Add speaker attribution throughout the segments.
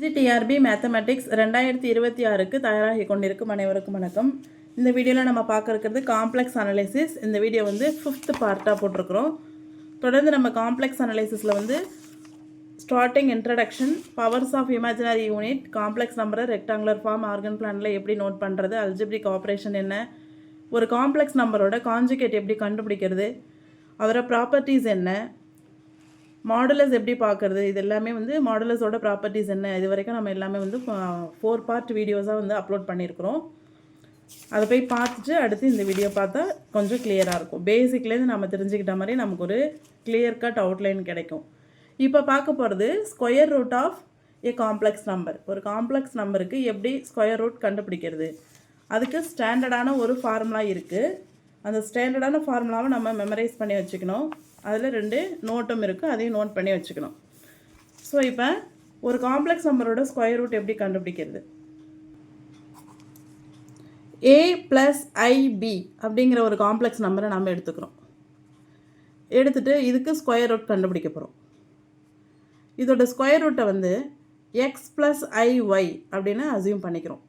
Speaker 1: TRP mathematics ரெண்டாயிரத்தி இருபத்தி ஆறுக்கு தயாராகி கொண்டிருக்கும் அனைவருக்கும் வணக்கம். இந்த வீடியோவில் நம்ம பார்க்க இருக்கிறது காம்ப்ளெக்ஸ் அனலைசிஸ் இந்த வீடியோ வந்து ஃபிஃப்த் பார்ட்டாக போட்டிருக்கிறோம். தொடர்ந்து நம்ம காம்ப்ளெக்ஸ் அனலைசிஸில் வந்து starting introduction powers of imaginary unit complex நம்பரை ரெக்டாங்குலர் ஃபார்ம் ஆர்கன் பிளானில் எப்படி நோட் பண்ணுறது அல்ஜிப்ரிக் ஆப்ரேஷன் என்ன ஒரு காம்ப்ளெக்ஸ் நம்பரோட காஞ்சுகேட் எப்படி கண்டுபிடிக்கிறது அதோட ப்ராப்பர்ட்டிஸ் என்ன மாடுலஸ் எப்படி பார்க்குறது? இது எல்லாமே வந்து மாடுலஸோட ப்ராப்பர்ட்டிஸ் என்ன? இது வரைக்கும் நம்ம எல்லாமே வந்து ஃபோர் பார்ட் வீடியோஸாக வந்து அப்லோட் பண்ணியிருக்கிறோம் அதை போய் பார்த்துட்டு அடுத்து இந்த வீடியோ பார்த்தா கொஞ்சம் கிளியராக இருக்கும். பேசிக்லேருந்து நம்ம தெரிஞ்சுக்கிட்ட மாதிரி நமக்கு ஒரு கிளியர் கட் அவுட்லைன் கிடைக்கும். இப்போ பார்க்க போகிறது square root of a complex number ஒரு காம்ப்ளெக்ஸ் நம்பருக்கு எப்படி ஸ்கொயர் ரூட் கண்டுபிடிக்கிறது? அதுக்கு ஸ்டாண்டர்டான ஒரு ஃபார்முலா இருக்குது அந்த ஸ்டாண்டர்டான ஃபார்முலாவை நம்ம மெமரைஸ் பண்ணி வச்சுக்கணும். அதில் ரெண்டு நோட்டும் இருக்குது அதையும் நோட் பண்ணி வச்சுக்கணும். ஸோ இப்போ ஒரு காம்ப்ளெக்ஸ் நம்பரோட ஸ்கொயர் ரூட் எப்படி கண்டுபிடிக்கிறது? ஏ ப்ளஸ் ஐபி அப்படிங்கிற ஒரு காம்ப்ளெக்ஸ் நம்பரை நம்ம எடுத்துக்கிறோம். எடுத்துகிட்டு இதுக்கு ஸ்கொயர் ரூட் கண்டுபிடிக்க போகிறோம் இதோட ஸ்கொயர் ரூட்டை வந்து எக்ஸ் ப்ளஸ் ஐஒய் அப்படின்னு அசியூம் பண்ணிக்கிறோம்.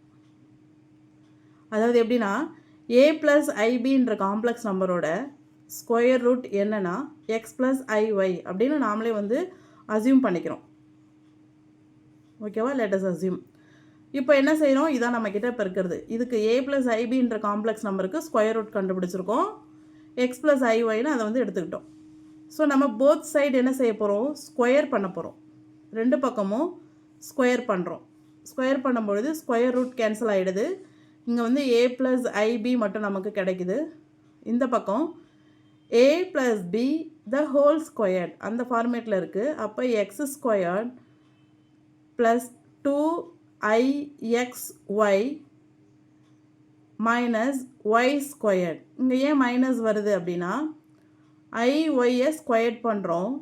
Speaker 1: அதாவது எப்படின்னா ஏ ப்ளஸ் ஐபின்ற காம்ப்ளெக்ஸ் நம்பரோட ஸ்கொயர் ரூட் என்னென்னா எக்ஸ் ப்ளஸ் ஐஒய் அப்படின்னு நாமளே வந்து அசியூம் பண்ணிக்கிறோம். ஓகேவா? லெட்டஸ் அசியூம் இப்போ என்ன செய்கிறோம் இதான் நம்மக்கிட்ட இப்போ இருக்கிறது. இதுக்கு ஏ ப்ளஸ் ஐபின்ற காம்ப்ளெக்ஸ் நம்பருக்கு ஸ்கொயர் ரூட் கண்டுபிடிச்சிருக்கோம். எக்ஸ் ப்ளஸ் ஐஒய்னு அதை வந்து எடுத்துக்கிட்டோம். ஸோ நம்ம போத் சைடு என்ன செய்ய போகிறோம் ஸ்கொயர் பண்ண போகிறோம் ரெண்டு பக்கமும் ஸ்கொயர் பண்ணுறோம் ஸ்கொயர் பண்ணும்பொழுது ஸ்கொயர் ரூட் கேன்சல் ஆகிடுது இங்கே வந்து ஏ ப்ளஸ் ஐபி மட்டும் நமக்கு கிடைக்குது. இந்த பக்கம் A plus B the whole squared அந்த ஃபார்மேட்டில் இருக்குது அப்போ X squared plus two I X Y minus Y squared இங்கே ஏன் மைனஸ் வருது அப்படின்னா ஐ ஒய்யை ஸ்கொயர்ட் பண்ணுறோம்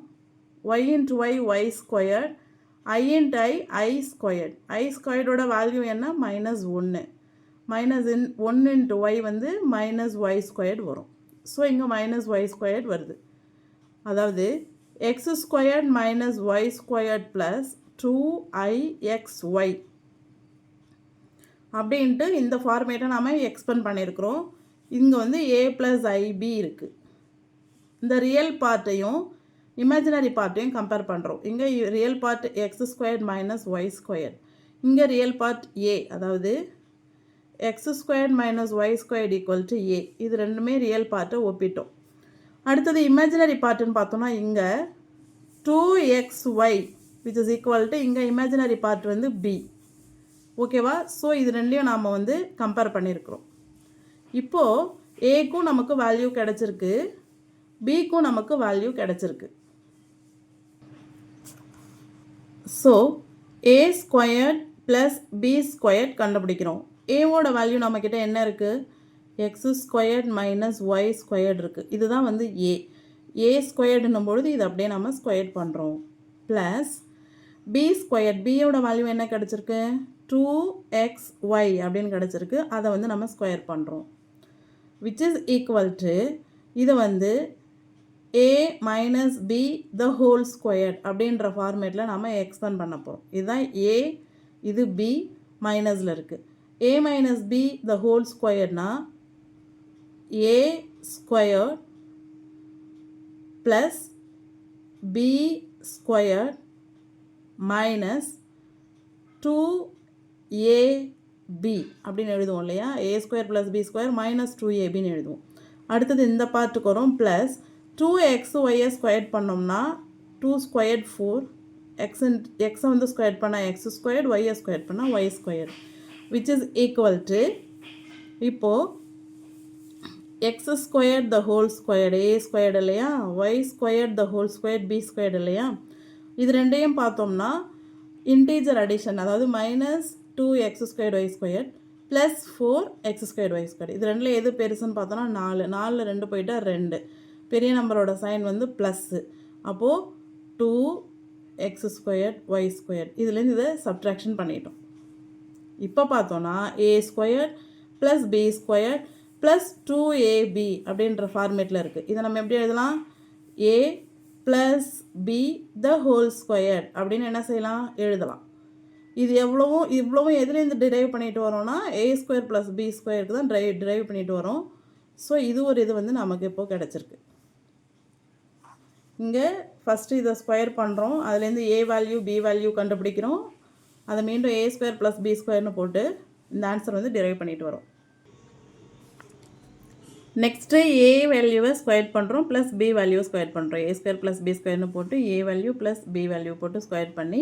Speaker 1: Y into Y Y squared I into I I squared I ஸ்கொயர்டோட value என்ன? மைனஸ் ஒன்று minus in one into Y வந்து மைனஸ் ஒய் ஸ்கொயர்ட் வரும். ஸோ இங்கே மைனஸ் ஒய் ஸ்கொயர்ட் வருது. அதாவது X squared minus Y squared plus two I X Y அப்படின்ட்டு இந்த ஃபார்மேட்டை நாம் எக்ஸ்பெண்ட் பண்ணியிருக்கிறோம் இங்கே வந்து ஏ ப்ளஸ் ஐபி இருக்குது இந்த ரியல் பார்ட்டையும் இமேஜினரி பார்ட்டையும் கம்பேர் பண்ணுறோம் இங்கே real part X squared minus Y square இங்கே ரியல் பார்ட் ஏ அதாவது X squared minus Y square equal to A இது ரெண்டுமே ரியல் பார்ட்டை ஒப்பிட்டோம். அடுத்தது இமேஜினரி பார்ட்டுன்னு பார்த்தோம்னா இங்கே two X Y which is equal to இங்கே இமேஜினரி பார்ட் வந்து பி ஓகேவா ஸோ இது ரெண்டையும் நாம் வந்து கம்பேர் பண்ணியிருக்கிறோம் இப்போது ஏக்கும் நமக்கு வேல்யூ கிடச்சிருக்கு. பிக்கும் நமக்கு வேல்யூ கிடச்சிருக்கு. So A squared plus B squared கண்டுபிடிக்கிறோம். ஏவோட வேல்யூ நம்மக்கிட்ட என்ன இருக்குது X squared minus Y squared இருக்குது இதுதான் வந்து ஏ ஏ ஸ்கொயர்டுன்னும் பொழுது இது அப்படியே நம்ம ஸ்கொயர்ட் பண்ணுறோம் ப்ளஸ் பி ஸ்கொயர்ட் பியோட வேல்யூ என்ன கிடச்சிருக்கு? டூ எக்ஸ் ஒய் அப்படின்னு கிடச்சிருக்கு. அதை வந்து நம்ம ஸ்கொயர் பண்ணுறோம் விச் இஸ் ஈக்குவல் டு இதை வந்து A minus B the whole squared அப்படின்ற ஃபார்மேட்டில் நம்ம எக்ஸ்பெண்ட் பண்ண போகிறோம் இதுதான் ஏ இது பி மைனஸில் இருக்குது a minus b the whole square na? A square plus b square minus 2ab அப்படின்னு எழுதுவோம் இல்லையா? A square plus B square minus two ஏபின்னு எழுதுவோம். அடுத்தது இந்த பார்ட்டுக்கு வரும். ப்ளஸ் டூ எக்ஸ் ஒய்யை ஸ்கொயர் பண்ணோம்னா டூ ஸ்கொயர்ட் ஃபோர் எக்ஸ் எக்ஸை வந்து ஸ்கொயர் பண்ணால் எக்ஸ் ஸ்கொயர்ட் ஒய்யை ஸ்கொயர் பண்ணால் Y square which is equal to இப்போது X squared the whole squared A squared இல்லையா? Y squared the whole squared B squared இல்லையா? இது ரெண்டையும் பார்த்தோம்னா இன்டீஜர் அடிஷன் அதாவது minus two X squared Y squared plus four X squared Y squared இது ரெண்டில் எது பெருசுன்னு பார்த்தோன்னா நாலு. நாலில் ரெண்டு போயிட்டால் ரெண்டு. பெரிய நம்பரோட சைன் வந்து ப்ளஸ்ஸு அப்போது two X squared Y squared இதுலேருந்து இதை சப்ட்ராக்ஷன் பண்ணிட்டோம். இப்போ பார்த்தோன்னா A square plus B square plus two A B அப்படின்ற ஃபார்மேட்டில் இருக்குது இதை நம்ம எப்படி எழுதலாம்? A plus B the whole square அப்படின்னு என்ன செய்யலாம்? எழுதலாம். இது எவ்வளவும் இவ்வளவும் எதுலேருந்து டிரைவ் பண்ணிட்டு வரோம்னா ஏ ஸ்கொயர் ப்ளஸ் பி ஸ்கொயருக்கு தான் ட்ரைவ் டிரைவ் பண்ணிட்டு வரோம். ஸோ இது ஒரு இது வந்து நமக்கு இப்போது கிடச்சிருக்கு. இங்கே ஃபஸ்ட்டு இதை ஸ்கொயர் பண்ணுறோம் அதுலேருந்து ஏ வேல்யூ பி வேல்யூ கண்டுபிடிக்கிறோம். அதை மீண்டும் ஏ ஸ்கொயர் ப்ளஸ் பி ஸ்கொயர்னு போட்டு இந்த ஆன்சர் வந்து டிரைவ் பண்ணிட்டு வரோம். நெக்ஸ்ட்டு ஏ வேல்யூவை ஸ்கொயர் பண்ணுறோம் ப்ளஸ் பி வேல்யூ ஸ்கொயர் பண்ணுறோம் ஏ ஸ்கொயர் ப்ளஸ் பி ஸ்கொயர்னு போட்டு A value plus B value போட்டு ஸ்கொயர் பண்ணி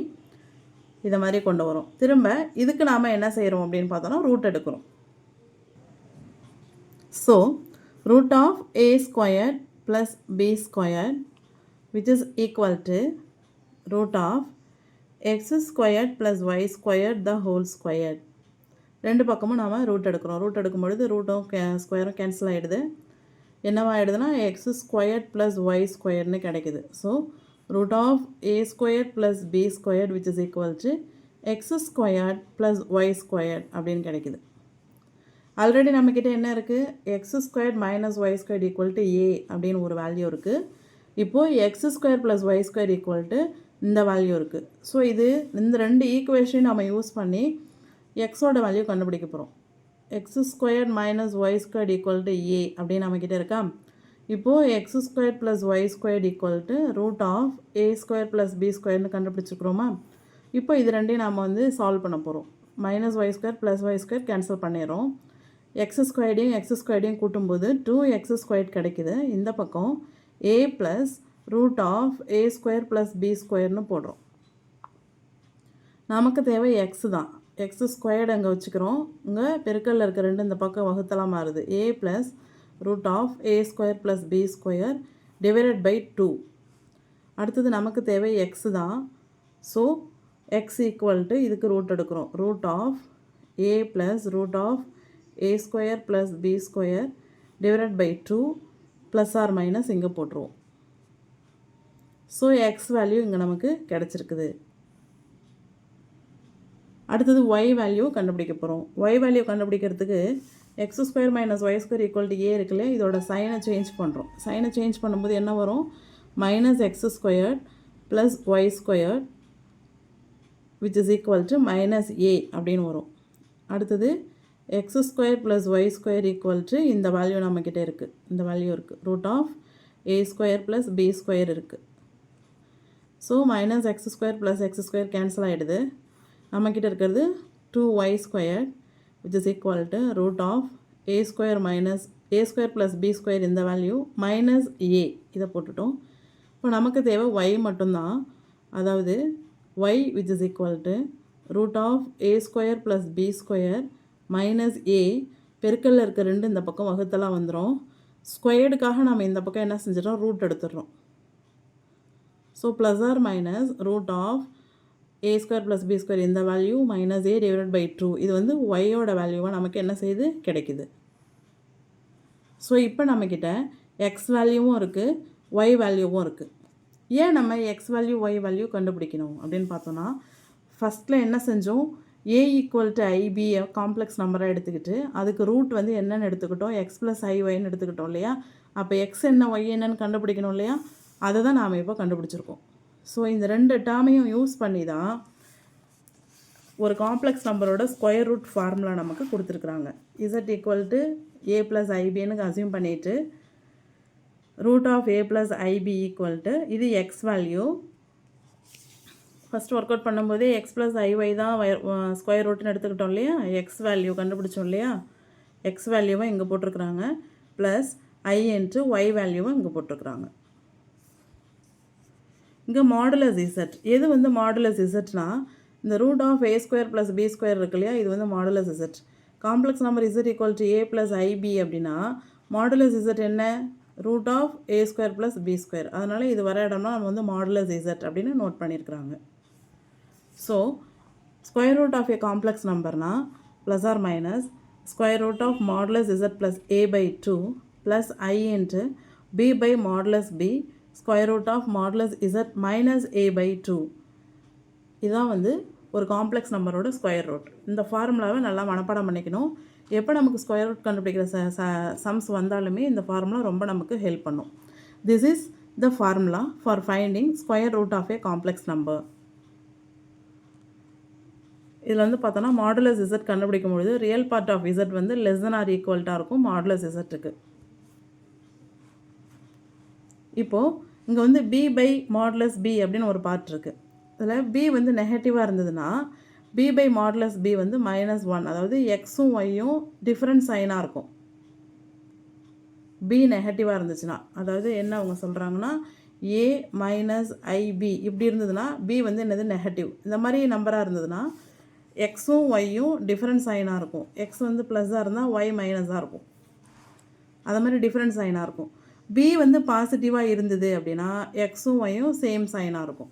Speaker 1: இதை மாதிரி கொண்டு வரும். திரும்ப இதுக்கு நாம் என்ன செய்கிறோம் அப்படின்னு பார்த்தோன்னா ரூட் எடுக்கிறோம். So root of A square plus B square which is equal to root of X squared plus Y squared the whole squared ரெண்டு பக்கமும் நாம் ரூட் எடுக்கிறோம். ரூட் எடுக்கும் பொழுது ரூட்டும் கே ஸ்கொயரும் கேன்சல் ஆகிடுது என்னவா ஆகிடுதுன்னா எக்ஸ் ஸ்கொயர்ட் ப்ளஸ் ஒய் ஸ்கொயர்னு கிடைக்குது. So root of A square plus B squared which is equal to X squared plus Y squared அப்படின்னு கிடைக்குது. ஆல்ரெடி நம்மக்கிட்ட என்ன இருக்குது X squared minus Y square equal to A அப்படின்னு ஒரு வேல்யூ இருக்குது இப்போது X square plus Y square equal to இந்த வேல்யூ இருக்குது ஸோ இது இந்த ரெண்டு ஈக்குவேஷனையும் நம்ம யூஸ் பண்ணி எக்ஸோட வேல்யூ கண்டுபிடிக்க போகிறோம் X square minus Y square equal to A அப்படின்னு நம்மக்கிட்ட இருக்கா? இப்போது X square plus Y square equal to root of A square plus B ஸ்கொயர்னு கண்டுபிடிச்சிக்கிறோமா இப்போ இது ரெண்டையும் நாம் வந்து சால்வ் பண்ண போகிறோம் minus Y square plus Y square cancel பண்ணிடுறோம். எக்ஸ் ஸ்கொயர்டையும் எக்ஸ் ஸ்கொயர்டையும் கூட்டும்போது டூ எக்ஸ் ஸ்கொயர் கிடைக்குது. இந்த பக்கம் A plus root of A square plus B ஸ்கொயர்னு போடுறோம். நமக்கு தேவை எக்ஸ் தான். எக்ஸ் ஸ்கொயர்டு அங்கே வச்சுக்கிறோம். இங்கே பெருக்கல்ல இருக்க ரெண்டு இந்த பக்கம் வகுத்தலாம் மாறுது. A plus root of A square plus B square divided by two அடுத்தது நமக்கு தேவை எக்ஸ் தான். ஸோ எக்ஸ் ஈக்குவல் டு இதுக்கு ரூட் எடுக்கிறோம். Root of A plus root of A square plus B square divided by two plus or minus இங்கே போட்டுருவோம். So X value இங்கே நமக்கு கிடச்சிருக்குது. அடுத்தது ஒய் வேல்யூ கண்டுபிடிக்க போகிறோம் ஒய் வேல்யூ கண்டுபிடிக்கிறதுக்கு X square minus Y square equal to A இருக்குல்ல இதோட சைனை சேஞ்ச் பண்ணுறோம் சைனை சேஞ்ச் பண்ணும்போது என்ன வரும்? Minus X square plus Y square which is equal to minus A அப்படின்னு வரும். அடுத்தது X square plus Y square equal to இந்த வேல்யூ நம்மக்கிட்ட இருக்குது இந்த வேல்யூ இருக்குது root of A square plus B square இருக்குது so minus X square plus X square cancel ஆகிடுது நம்மக்கிட்ட இருக்கிறது two Y square which is equal to root of A square minus A square plus B square இந்த value minus ஏ இதை போட்டுட்டோம். இப்போ நமக்கு தேவை ஒய் மட்டும்தான். அதாவது Y which is equal to root of A square plus B square minus A பெருக்கல்ல இருக்க ரெண்டு இந்த பக்கம் வகுத்தெல்லாம் வந்துடும் ஸ்கொயர்டுக்காக நம்ம இந்த பக்கம் என்ன செஞ்சிடறோம்? ரூட் எடுத்துடுறோம். So plus or minus root of A square plus B square இந்த value minus A divide by two இது வந்து ஒய்யோட வேல்யூவாக நமக்கு என்ன செய்யுது? கிடைக்குது. ஸோ இப்போ நம்மக்கிட்ட எக்ஸ் வேல்யூவும் இருக்குது ஒய் வேல்யூவும் இருக்குது ஏன் நம்ம எக்ஸ் வேல்யூ ஒய் வேல்யூ கண்டுபிடிக்கணும் அப்படின்னு பார்த்தோன்னா ஃபஸ்ட்டில் என்ன செஞ்சோம்? A equal to I B complex நம்பராக எடுத்துக்கிட்டு அதுக்கு ரூட் வந்து என்னென்னு எடுத்துக்கிட்டோம்? எக்ஸ் ப்ளஸ் ஐ ஒய்னு எடுத்துக்கிட்டோம் இல்லையா? அப்போ எக்ஸ் என்ன ஒய் என்னன்னு கண்டுபிடிக்கணும் இல்லையா? அதை தான் நாம் இப்போ கண்டுபிடிச்சிருக்கோம். ஸோ இந்த ரெண்டு டேர்மையும் யூஸ் பண்ணி தான் ஒரு காம்ப்ளெக்ஸ் நம்பரோட ஸ்கொயர் ரூட் ஃபார்முலா நமக்கு கொடுத்துருக்குறாங்க. Z equal to A plus ஐபின்னு assume பண்ணிவிட்டு root of A plus I B equal to இது X value first work out பண்ணும்போதே எக்ஸ் ப்ளஸ் ஐஒய் தான் ஸ்கொயர் ரூட்னு எடுத்துக்கிட்டோம் இல்லையா? எக்ஸ் வேல்யூ கண்டுபிடிச்சோம் இல்லையா? எக்ஸ் வேல்யூவை இங்கே போட்டிருக்குறாங்க. ப்ளஸ் ஐ இன்ட்டு ஒய் வேல்யூவை இங்கே போட்டிருக்குறாங்க. இங்கே மாடுலஸ் இசட் எது வந்து மாடுலஸ் இசட்னா இந்த root of A square plus B square இருக்கு இல்லையா இது வந்து modulus Z complex number Z equal to A plus I B அப்படின்னா மாடுலஸ் இசட் என்ன? Root of A square plus B square அதனால் இது வர இடம்னா நம்ம வந்து மாடுலஸ் இசட் அப்படின்னு நோட் பண்ணியிருக்கிறாங்க so square root of A complex நம்பர்னால் plus or minus square root of modulus Z plus A by two plus I into B by modulus B square root of modulus Z minus A by two இதுதான் வந்து ஒரு complex நம்பரோட square root இந்த ஃபார்முலாவை நல்லா மனப்பாடம் பண்ணிக்கணும். எப்போ நமக்கு ஸ்கொயர் ரூட் கண்டுபிடிக்கிற ச சம்ஸ் வந்தாலுமே இந்த ஃபார்முலா ரொம்ப நமக்கு ஹெல்ப் பண்ணும். This is the formula for finding square root of a complex number இதில் வந்து பார்த்தோன்னா மாடுலஸ் இசட் கண்டுபிடிக்கும் பொழுது ரியல் பார்ட் ஆஃப் இசட் வந்து லெஸ் தன் ஆர் ஈக்குவல்ட்டாக இருக்கும் மாடுலஸ் இசட்டுக்கு இப்போது இங்கே வந்து பி பை மாடலஸ் பி அப்படின்னு ஒரு பார்ட் இருக்குது அதில் பி வந்து நெகட்டிவாக இருந்ததுன்னா பி பை மாடலஸ் பி வந்து மைனஸ் ஒன் அதாவது எக்ஸும் ஒய்யும் டிஃப்ரெண்ட் சைனாக இருக்கும். பி நெகட்டிவாக இருந்துச்சுன்னா அதாவது என்ன அவங்க சொல்கிறாங்கன்னா ஏ மைனஸ் ஐபி இப்படி இருந்ததுன்னா பி வந்து என்னது? நெகட்டிவ் இந்த மாதிரி நம்பராக இருந்ததுன்னா எக்ஸும் ஒய்யும் டிஃப்ரெண்ட் சைனாக இருக்கும். எக்ஸ் வந்து ப்ளஸ்ஸாக இருந்தால் ஒய் மைனஸாக இருக்கும். அது மாதிரி டிஃப்ரெண்ட் சைனாக இருக்கும். பி வந்து பாசிட்டிவாக இருந்தது அப்படின்னா எக்ஸும் ஒய்யும் சேம் சைனாக இருக்கும்.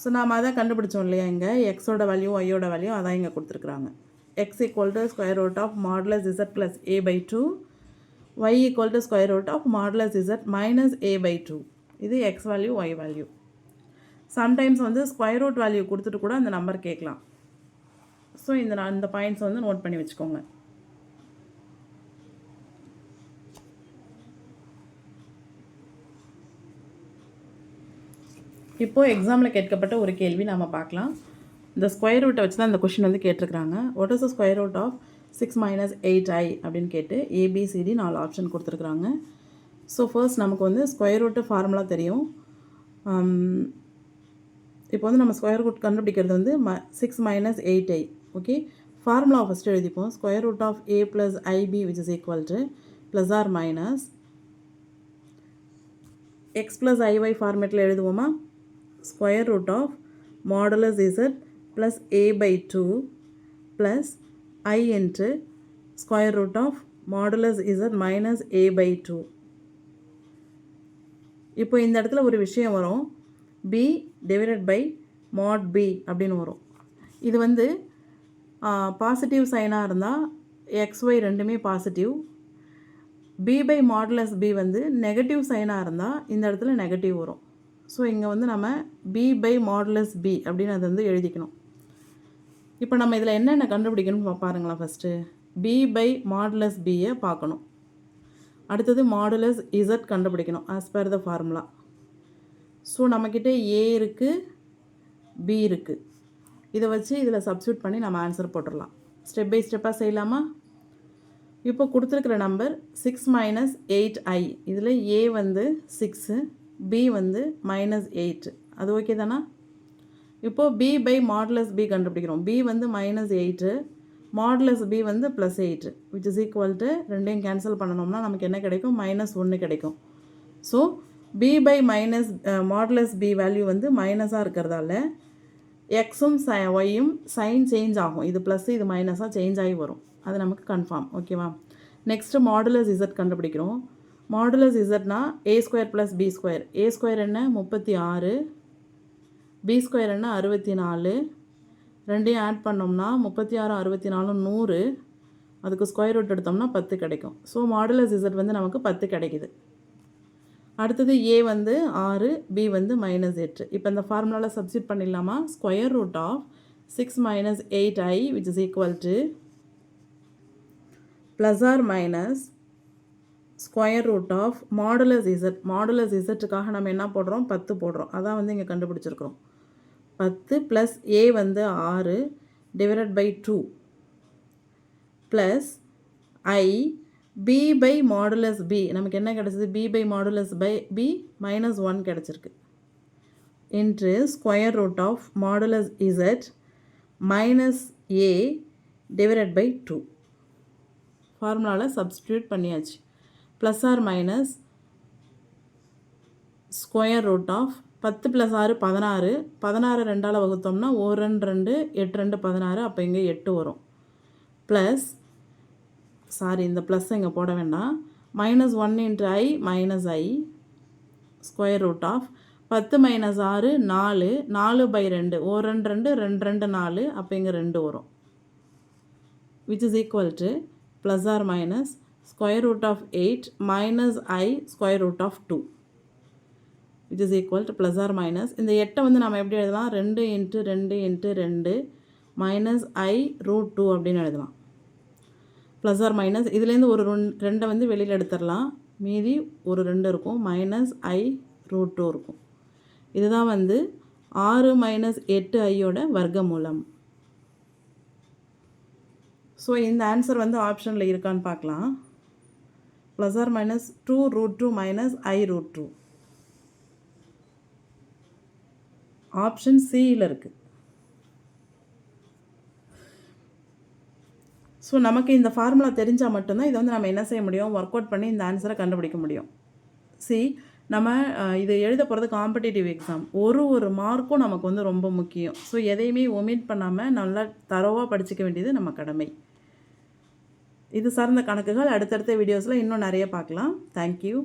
Speaker 1: ஸோ நாம் அதான் கண்டுபிடிச்சோம் இல்லையா இங்கே? எக்ஸோட வேல்யூ ஒய்யோட வேல்யூ அதான் இங்கே கொடுத்துருக்குறாங்க. X equal to square root of modulus Z plus A by two Y equal to square root of modulus Z minus A by two இது X value Y value sometimes வந்து square root value கொடுத்துட்டு கூட அந்த number கேட்கலாம். So இந்த நான் இந்த points வந்து நோட் பண்ணி வச்சுக்கோங்க. இப்போது எக்ஸாமில் கேட்கப்பட்ட ஒரு கேள்வி நாம் பார்க்கலாம். இந்த ஸ்கொயர் ரூட்டை வச்சு தான் இந்த கொஷின் வந்து கேட்டிருக்கிறாங்க. What is the square root of six minus eight I அப்படின்னு கேட்டு ஏபிசிடி நாலு ஆப்ஷன் கொடுத்துருக்குறாங்க. ஸோ ஃபர்ஸ்ட் நமக்கு வந்து ஸ்கொயர் ரூட்டு ஃபார்முலா தெரியும். Um, இப்போ வந்து நம்ம ஸ்கொயர் ரூட் கண்டுபிடிக்கிறது வந்து ம six minus eight I okay formula first எழுதிப்போம். Square root of A plus I B which is equal to plus or minus X plus I Y ஃபார்மேட்டில் எழுதுவோமா? Square root of modulus Z plus A by two plus I into square root of modulus Z minus A by two இப்போ இந்த இடத்துல ஒரு விஷயம் வரும். B divided by mod B அப்படின்னு வரும். இது வந்து பாசிட்டிவ் சைனாக இருந்தால் எக்ஸ் ஒய் ரெண்டுமே positive B by modulus B வந்து நெகட்டிவ் சைனாக இருந்தால் இந்த இடத்துல நெகட்டிவ் வரும். ஸோ இங்கே வந்து நம்ம பி பை மாடுலஸ் பி அப்படின்னு அதை வந்து எழுதிக்கணும். இப்போ நம்ம இதில் என்னென்ன கண்டுபிடிக்கணும் பாருங்களா பாருங்களேன் ஃபஸ்ட்டு பி பை மாடுலஸ் பியை பார்க்கணும். அடுத்தது மாடுலஸ் இசட் கண்டுபிடிக்கணும் as per the formula so நம்மக்கிட்ட ஏ இருக்குது பி இருக்குது இதை வச்சு இதில் சப்ஸ்டியூட் பண்ணி நம்ம ஆன்சர் போட்டுடலாம். ஸ்டெப் பை ஸ்டெப்பாக செய்யலாமா? இப்போ கொடுத்துருக்குற number six minus eight I இதில் ஏ வந்து சிக்ஸு பி வந்து மைனஸ் எயிட்டு அது ஓகே தானா? இப்போது பி பை மாடுலஸ் பி கண்டுபிடிக்கிறோம். பி வந்து மைனஸ் எயிட்டு மாடுலஸ் பி வந்து plus eight which is equal to ரெண்டையும் கேன்சல் பண்ணணும்னா நமக்கு என்ன கிடைக்கும்? மைனஸ் ஒன்று கிடைக்கும். So B by minus modulus B value வந்து மைனஸாக இருக்கிறதால எக்ஸும் ச ஒய்யும் சைன் சேஞ்ச் ஆகும். இது ப்ளஸ் இது மைனஸாக சேஞ்ச் ஆகி வரும். அது நமக்கு கன்ஃபார்ம் ஓகேவா நெக்ஸ்ட்டு மாடுலஸ் இசட் கண்டுபிடிக்கிறோம். Modulus இசட்னா A square plus B square A square என்ன முப்பத்தி ஆறு பி ஸ்கொயர் என்ன அறுபத்தி நாலு. ரெண்டையும் ஆட் பண்ணோம்னா முப்பத்தி ஆறு அறுபத்தி நாலு நூறு. அதுக்கு ஸ்கொயர் ரூட் எடுத்தோம்னா பத்து கிடைக்கும். ஸோ மாடுலஸ் இசட் வந்து நமக்கு பத்து கிடைக்குது. அடுத்தது ஏ வந்து ஆறு பி வந்து மைனஸ் எட்டு. இப்போ இந்த ஃபார்முலாவில் சப்ஸ்டியூட் பண்ணிடலாமா? Square root of six minus eight I which is equal to plus or minus square root of modulus Z modulus இசட்டுக்காக நம்ம என்ன போடுறோம்? பத்து போடுறோம். அதான் வந்து இங்கே கண்டுபிடிச்சிருக்கிறோம். பத்து ப்ளஸ் ஏ வந்து ஆறு divided by two plus I B by modulus B நமக்கு என்ன கிடச்சிது? B by modulus by B minus one கிடச்சிருக்கு. Into square root of modulus Z minus A divided by two ஃபார்முலாவில் சப்ஸ்டியூட் பண்ணியாச்சு. Plus or minus square root of பத்து plus ஆறு பதினாறு. பதினாறு ரெண்டால் வகுத்தோம்னா ஒரு ரெண்டு ரெண்டு எட்டு ரெண்டு பதினாறு. அப்போ இங்கே எட்டு வரும். ப்ளஸ் சாரி இந்த ப்ளஸ் இங்கே போட வேண்டாம். Minus one into I minus I square root of பத்து மைனஸ் ஆறு நாலு. நாலு பை ரெண்டு. ஒரு ரெண்டு ரெண்டு ரெண்டு ரெண்டு நாலு. அப்போ இங்கே ரெண்டு வரும். Which is equal to plus or minus square root of 8 minus i square root of 2 which is equal to plus or minus. இந்த எட்டை வந்து நம்ம எப்படி எழுதலாம்? ரெண்டு இன்ட்டு ரெண்டு இன்ட்டு ரெண்டு மைனஸ் ஐ ரூட் டூ அப்படின்னு எழுதலாம். ப்ளஸ் ஆர் மைனஸ் இதுலேருந்து ஒரு ரெண் ரெண்டை வந்து வெளியில் எடுத்துடலாம். மீதி ஒரு ரெண்டு இருக்கும். மைனஸ் ஐ ரூட் டூ இருக்கும். இதுதான் வந்து ஆறு மைனஸ் எட்டு ஐயோட வர்க்கமூலம். ஸோ இந்த ஆன்சர் வந்து ஆப்ஷனில் இருக்கான்னு பார்க்கலாம். Plus or minus two root two minus I root two option சியில் இருக்குது ஸோ நமக்கு இந்த ஃபார்முலா தெரிஞ்சால் மட்டும்தான் இதை வந்து நம்ம என்ன செய்ய முடியும்? ஒர்க் அவுட் பண்ணி இந்த ஆன்சரை கண்டுபிடிக்க முடியும். சி நம்ம இது எழுத போகிறது காம்படிட்டிவ் எக்ஸாம் ஒரு ஒரு மார்க்கும் நமக்கு வந்து ரொம்ப முக்கியம். ஸோ எதையுமே ஒமிட் பண்ணாமல் நல்லா தரோவாக படிச்சுக்க வேண்டியது நம்ம கடமை. இது சார்ந்த கணக்குகள் அடுத்தடுத்த வீடியோஸில் இன்னும் நிறைய பார்க்கலாம். தேங்க்யூ